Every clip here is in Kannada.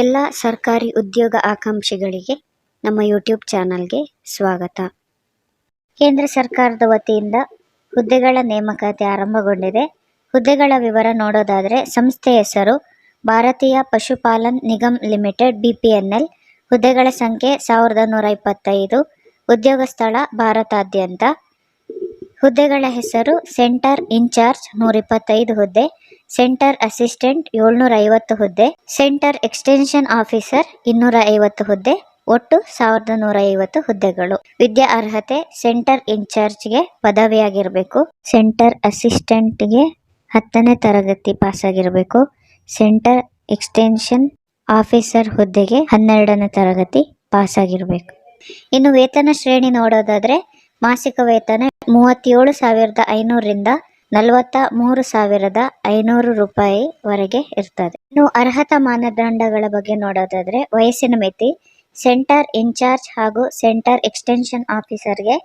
ಎಲ್ಲ ಸರ್ಕಾರಿ ಉದ್ಯೋಗ ಆಕಾಂಕ್ಷಿಗಳಿಗೆ ನಮ್ಮ ಯೂಟ್ಯೂಬ್ ಚಾನಲ್ಗೆ ಸ್ವಾಗತ. ಕೇಂದ್ರ ಸರ್ಕಾರದ ವತಿಯಿಂದ ಹುದ್ದೆಗಳ ನೇಮಕಾತಿ ಆರಂಭಗೊಂಡಿದೆ. ಹುದ್ದೆಗಳ ವಿವರ ನೋಡೋದಾದರೆ, ಸಂಸ್ಥೆ ಹೆಸರು Bharatiya Pashupalan Nigam limited B P N L ಹುದ್ದೆಗಳ ಸಂಖ್ಯೆ ಸಾವಿರದ ನೂರ ಇಪ್ಪತ್ತೈದು. ಉದ್ಯೋಗ ಸ್ಥಳ ಭಾರತಾದ್ಯಂತ. ಹುದ್ದೆಗಳ ಹೆಸರು ಸೆಂಟರ್ ಇನ್ಚಾರ್ಜ್ ನೂರಿಪ್ಪತ್ತೈದು ಹುದ್ದೆ. ಸೆಂಟರ್ ಅಸಿಸ್ಟೆಂಟ್ ಏಳ್ನೂರ ಐವತ್ತು ಹುದ್ದೆ, ಸೆಂಟರ್ ಎಕ್ಸ್ಟೆನ್ಷನ್ ಆಫೀಸರ್ ಇನ್ನೂರ ಐವತ್ತು ಹುದ್ದೆ, ಒಟ್ಟು ಸಾವಿರದ ನೂರ ಐವತ್ತು ಹುದ್ದೆಗಳು. ವಿದ್ಯಾ ಅರ್ಹತೆ ಸೆಂಟರ್ ಇನ್ಚಾರ್ಜ್ಗೆ ಪದವಿಯಾಗಿರಬೇಕು. ಸೆಂಟರ್ ಅಸಿಸ್ಟೆಂಟ್ಗೆ ಹತ್ತನೇ ತರಗತಿ ಪಾಸಾಗಿರಬೇಕು. ಸೆಂಟರ್ ಎಕ್ಸ್ಟೆನ್ಷನ್ ಆಫೀಸರ್ ಹುದ್ದೆಗೆ ಹನ್ನೆರಡನೇ ತರಗತಿ ಪಾಸಾಗಿರಬೇಕು. ಇನ್ನು ವೇತನ ಶ್ರೇಣಿ ನೋಡೋದಾದ್ರೆ, ಮಾಸಿಕ ವೇತನ ಮೂವತ್ತೇಳು ಸಾವಿರದ ಐನೂರರಿಂದ ನಲವತ್ತ ಮೂರು ಸಾವಿರದ ಐನೂರು ರೂಪಾಯಿ ವರೆಗೆ ಇರ್ತದೆ. ಇನ್ನು ಅರ್ಹತಾ ಮಾನದಂಡಗಳ ಬಗ್ಗೆ ನೋಡೋದಾದ್ರೆ, ವಯಸ್ಸಿನ ಮಿತಿ, ಸೆಂಟರ್ ಇನ್ಚಾರ್ಜ್ ಹಾಗೂ ಸೆಂಟರ್ ಎಕ್ಸ್ಟೆನ್ಷನ್ ಆಫೀಸರ್ಗೆ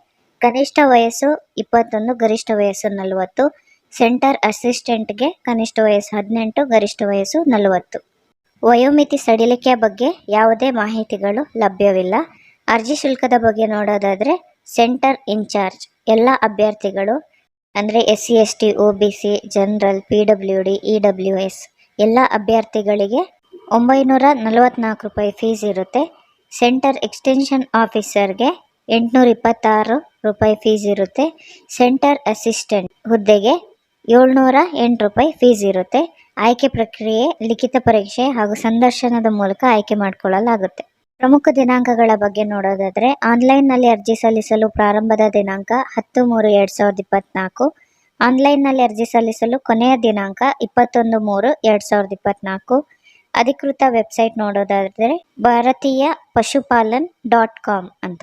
ಕನಿಷ್ಠ ವಯಸ್ಸು ಇಪ್ಪತ್ತೊಂದು, ಗರಿಷ್ಠ ವಯಸ್ಸು ನಲವತ್ತು, ಸೆಂಟರ್ ಅಸಿಸ್ಟೆಂಟ್ಗೆ ಕನಿಷ್ಠ ವಯಸ್ಸು ಹದಿನೆಂಟು, ಗರಿಷ್ಠ ವಯಸ್ಸು ನಲವತ್ತು. ವಯೋಮಿತಿ ಸಡಿಲಿಕೆಯ ಬಗ್ಗೆ ಯಾವುದೇ ಮಾಹಿತಿಗಳು ಲಭ್ಯವಿಲ್ಲ. ಅರ್ಜಿ ಶುಲ್ಕದ ಬಗ್ಗೆ ನೋಡೋದಾದರೆ, ಸೆಂಟರ್ ಇನ್ಚಾರ್ಜ್, ಎಲ್ಲ ಅಭ್ಯರ್ಥಿಗಳು ಅಂದರೆ S C S T O B C general P W D E W S ಎಲ್ಲ ಅಭ್ಯರ್ಥಿಗಳಿಗೆ ಒಂಬೈನೂರ ನಲವತ್ತ್ನಾಲ್ಕು ರೂಪಾಯಿ ಫೀಸ್ ಇರುತ್ತೆ. ಸೆಂಟರ್ ಎಕ್ಸ್ಟೆನ್ಷನ್ ಆಫೀಸರ್ಗೆ ಎಂಟುನೂರ ಇಪ್ಪತ್ತಾರು ರೂಪಾಯಿ ಫೀಸ್ ಇರುತ್ತೆ. ಸೆಂಟರ್ ಅಸಿಸ್ಟೆಂಟ್ ಹುದ್ದೆಗೆ ಏಳ್ನೂರ ಎಂಟು ರೂಪಾಯಿ ಫೀಸ್ ಇರುತ್ತೆ. ಆಯ್ಕೆ ಪ್ರಕ್ರಿಯೆ, ಲಿಖಿತ ಪರೀಕ್ಷೆ ಹಾಗೂ ಸಂದರ್ಶನದ ಮೂಲಕ ಆಯ್ಕೆ ಮಾಡಿಕೊಳ್ಳಲಾಗುತ್ತೆ. ಪ್ರಮುಖ ದಿನಾಂಕಗಳ ಬಗ್ಗೆ ನೋಡೋದಾದರೆ ಆನ್ಲೈನ್ನಲ್ಲಿ ಅರ್ಜಿ ಸಲ್ಲಿಸಲು ಪ್ರಾರಂಭದ ದಿನಾಂಕ ಹತ್ತು ಮೂರು ಎರಡು ಸಾವಿರದ ಇಪ್ಪತ್ತ್ನಾಲ್ಕು ಆನ್ಲೈನ್ನಲ್ಲಿ ಅರ್ಜಿ ಸಲ್ಲಿಸಲು ಕೊನೆಯ ದಿನಾಂಕ ಇಪ್ಪತ್ತೊಂದು ಮೂರು ಎರಡು ಸಾವಿರದ ಇಪ್ಪತ್ತ್ನಾಲ್ಕು ಅಧಿಕೃತ ವೆಬ್ಸೈಟ್ ನೋಡೋದಾದರೆ ಭಾರತೀಯ ಪಶುಪಾಲನ್ ಡಾಟ್ ಕಾಮ್ ಅಂತ.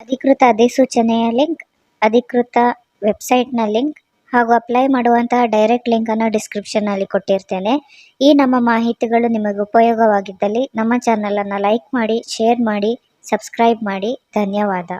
ಅಧಿಕೃತ ಅಧಿಸೂಚನೆಯ ಲಿಂಕ್ ಅಧಿಕೃತ ವೆಬ್ಸೈಟ್ನ ಲಿಂಕ್ ಹಾಗೂ ಅಪ್ಲೈ ಮಾಡುವಂತಹ ಡೈರೆಕ್ಟ್ ಲಿಂಕನ್ನು ಡಿಸ್ಕ್ರಿಪ್ಷನಲ್ಲಿ ಕೊಟ್ಟಿರ್ತೇನೆ. ಈ ನಮ್ಮ ಮಾಹಿತಿಗಳು ನಿಮಗೆ ಉಪಯೋಗವಾಗಿದ್ದಲ್ಲಿ ನಮ್ಮ ಚಾನಲನ್ನು ಲೈಕ್ ಮಾಡಿ ಶೇರ್ ಮಾಡಿ ಸಬ್ಸ್ಕ್ರೈಬ್ ಮಾಡಿ. ಧನ್ಯವಾದ.